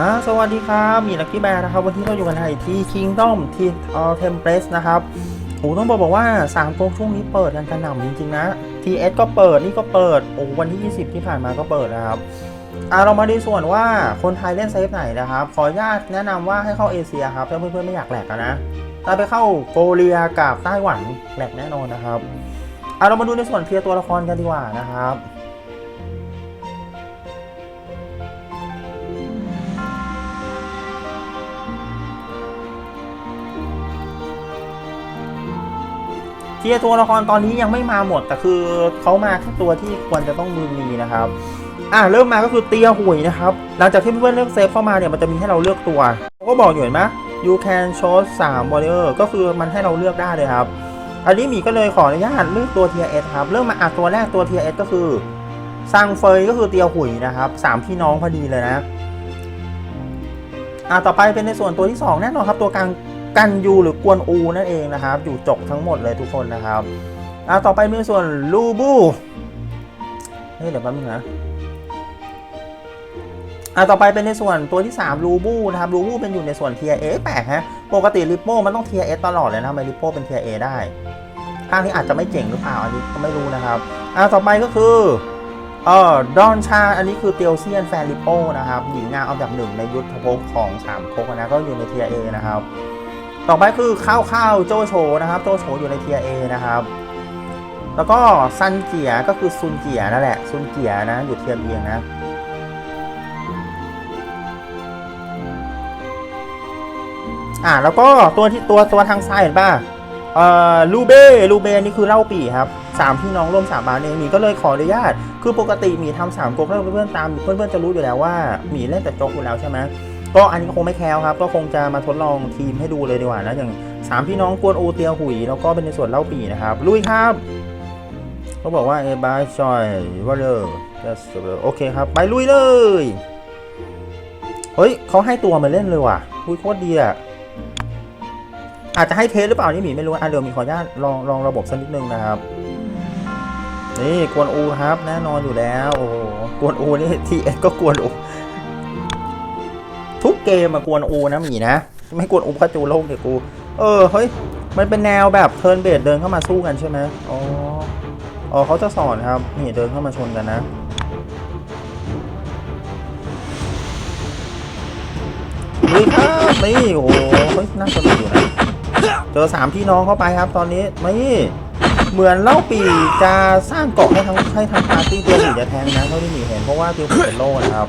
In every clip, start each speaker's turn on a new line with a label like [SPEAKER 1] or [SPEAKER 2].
[SPEAKER 1] อ่าสวัสดีครับมีลักกี้แบร์นะครับ วันที่เราอยู่กันที่ Kingdom ที่ All Templates นะครับโอ้ต้องบอกบอกว่า3โกงช่วงนี้เปิดกันกระหน่ำจริง ๆ นะ TS ก็เปิดนี่ก็เปิด โอ้วันที่ 20 ที่ผ่านมาก็เปิดนะครับอ่าเรามาดูส่วนว่าคนไทยเล่นเซฟไหนนะครับ ขออนุญาตแนะนำว่าให้เข้าเอเชียครับถ้าเพื่อนๆไม่อยากแหลกนะถ้าไปเข้าโกเลียกับไต้หวันแหลกแน่นอนนะครับอ่าเรามาดูในส่วนเคลียร์ตัวละครกันดีกว่านะครับ เทียตัวละครตอนนี้ยังไม่มาหมด แต่คือเขามาแค่ตัวที่ควรจะต้องมือมีนะครับอะเริ่มมาก็คือเตียหุยนะครับหลังจากที่เพื่อนเลือกเซฟเข้ามาเนี่ยมันจะมีให้เราเลือกตัวเขาก็บอกอยู่เห็นไหม you can choose 3 warrior ก็คือมันให้เราเลือกได้เลยครับ อันนี้มีก็เลยขออนุญาตเลือกตัว tier S ครับ เริ่มมาอะตัวแรกตัว tier S ก็คือซังเฟยก็คือเตียหุยนะครับสามพี่น้องพอดีเลยนะอะต่อไปเป็นในส่วนตัวที่สองแน่นอนครับตัวกลาง กันยูหรือกวนอูนั่นเองนะครับ อยู่จกทั้งหมดเลยทุกคนนะครับอ่าต่อไปมีส่วนลูบูเฮ้ยเดี๋ยวแป๊บนึงนะอ่าต่อไปเป็นในส่วนตัวที่3ลูบูนะครับลูบูเป็นอยู่ในส่วนเทียเอแปลกฮะปกติริปโป้มันต้องเทียเอตลอดเลยนะทำไมริปโป้เป็นเทียเอได้ข้างนี้อาจจะไม่เจ๋งหรือเปล่าอันนี้ก็ไม่รู้นะครับอ่าต่อไปก็คือเอ่อดอนชา อันนี้คือเตียวเซียนแฟนริปโป้นะครับหญิงงามอันดับหนึ่งในยุทธภพของสามก๊กนะก็อยู่ในเทียเอนะครับ ต่อไปคือข้าวข้าวโจโฉนะครับ โจโฉอยู่ในเทียเอนะครับ แล้วก็ซันเจียก็คือซุนเจียนั่นแหละ ซุนเจียนะ อยู่เทียเบียงนะอ่าแล้วก็ตัวที่ตัวตัวทางซ้ายเห็นป่ะเอ่อลูเบ้ลูเบ้นี่คือเล่าปีครับสามพี่น้องร่วมสามบานเองหมีก็เลยขออนุญาต คือปกติหมีทำสามก๊กแล้วเพื่อนๆตามเพื่อนๆจะรู้อยู่แล้วว่าหมีเล่นแต่โจ๊กอยู่แล้วใช่ไหม ก็อันนี้คงไม่แคล้วครับ ก็คงจะมาทดลองทีมให้ดูเลยดีกว่านะอย่างสามพี่น้องกวนอูเตียหุยแล้วก็เป็นในส่วนเล่าปีนะครับลุยครับเขาบอกว่าเอบายจอยว่าเลยโอเคครับ ไปลุยเลยเฮ้ยเขาให้ตัวมาเล่นเลยว่ะคุยโคตรดีอะอาจจะให้เทสหรือเปล่านี่หมีไม่รู้อะเดี๋ยวมีขออนุญาตลองลองระบบสักนิดนึงนะครับนี่กวนอูครับแน่นอนอยู่แล้วโอ้โหกวนอูนี่ทีเอสก็กวนอูทุ เกมมากวนอูนะหมีนะ ไม่กวนอูพาจูโลกเดี๋ยวกู เออเฮ้ยมันเป็นแนวแบบเทิร์นเบสเดินเข้ามาสู้กันใช่ไหมอ๋ออ๋อเขาจะสอนครับนี่เดินเข้ามาชนกันนะนี่ครับนี่โอ้โหเฮ้ยน่าสนุกอยู่นะเจอสามพี่น้องเข้าไปครับตอนนี้นี่เหมือนเล่าปีจะสร้างเกาะให้ทั้งให้ทั้งปาร์ตี้ตัวสีจะแทงนะเท่าที่หมีเห็นเพราะว่าตัวสีเป็นโล่นะครับ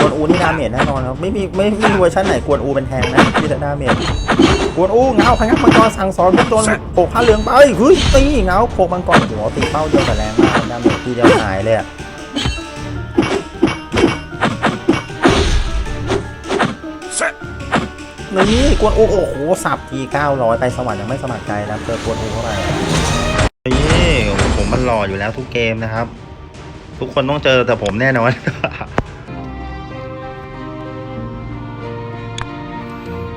[SPEAKER 1] กวนอูนี่ดาเมจแน่นอนครับไม่มีไม่ไม่มีเวอร์ชันไหนกวนอูเป็นแทงนะที่จะดาเมจกวนอูเงาพยักมังกรสั่งสอนพวกโจรโขกผ้าเหลืองไปเฮ้ยตีเงาโขกมังกรโอ้โหตีเป้าเยอะแต่แรงมากดาเมจทีเดียวหายเลยอะนี่กวนอูโอ้โหสับที900ไปสวรรค์ยังไม่สมัครใจนะเจอกวนอูเข้าไปนี่ผมมันหล่ออยู่แล้วทุกเกมนะครับ ทุกคนต้องเจอแต่ผมแน่นอน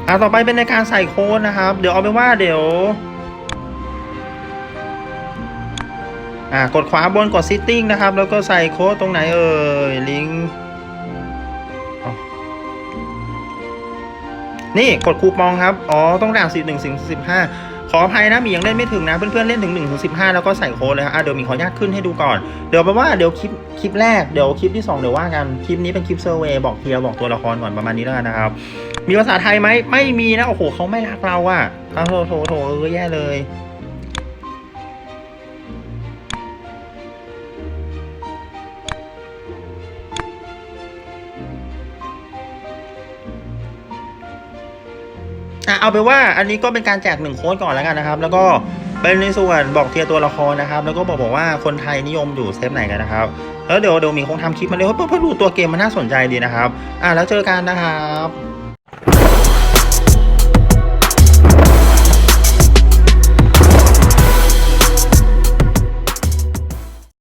[SPEAKER 1] อะต่อไปเป็นในการใส่โค้ดนะครับ เดี๋ยวเอาไปว่าเดี๋ยวอ่ากดขวาบนกดซิตติ้งนะครับ แล้วก็ใส่โค้ดตรงไหนเอ่ยลิงก์นี่กดคูปองครับ อ๋อ ต้องด่านสิบหนึ่งสิบสิบห้า ขออภัยนะมียังเล่นไม่ถึงนะเพื่อนๆเล่นถึงหนึ่งถึงสิบห้าแล้วก็ใส่โค้ดเลยครับเดี๋ยวมีขออนุญาตขึ้นให้ดูก่อน เดี๋ยวแปลว่าเดี๋ยวคลิปคลิปแรกเดี๋ยวคลิปที่สองเดี๋ยวว่ากันคลิปนี้เป็นคลิปเซอร์เวย์บอกเทียร์บอกตัวละครก่อนประมาณนี้แล้วกันนะครับมีภาษาไทยไหมไม่มีนะโอ้โหเขาไม่รักเราอะ่ะโถโถโถเออแย่เลยะเอาไปว่าอันนี้ก็เป็นการแจกหนึ่งโค้ดก่อนแล้วกันนะครับ แล้วก็เป็นในส่วนบอกเทียตัวละครนะครับ แล้วก็บอกบอกว่าคนไทยนิยมอยู่เซฟไหนกันนะครับ แล้วเดี๋ยวเดี๋ยวมีคงทำคลิปมาเลยเพื่อเพราะดูตัวเกมมันน่าสนใจดีนะครับ อ่าแล้วเจอกันนะครับ